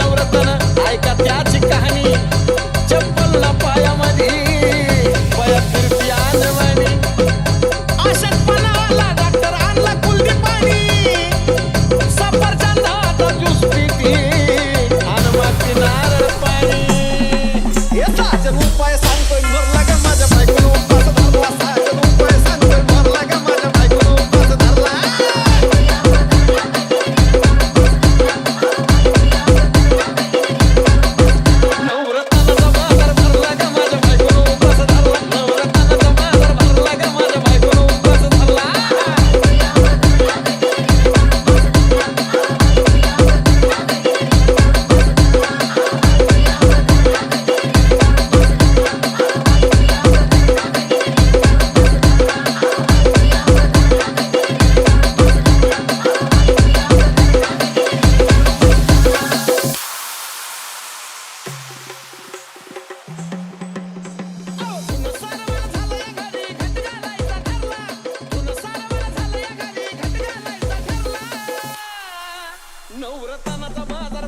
नवरतन ऐका त्याची कहाणी. चप्पल ना पायामध्ये पया फिरती आनवाणी अशा पणाला डॉक्टर आणला कुलदी पाणी सफरचंदाचा ज्यूस पिती. आणि मागती नारळ पाणी. Urata na camada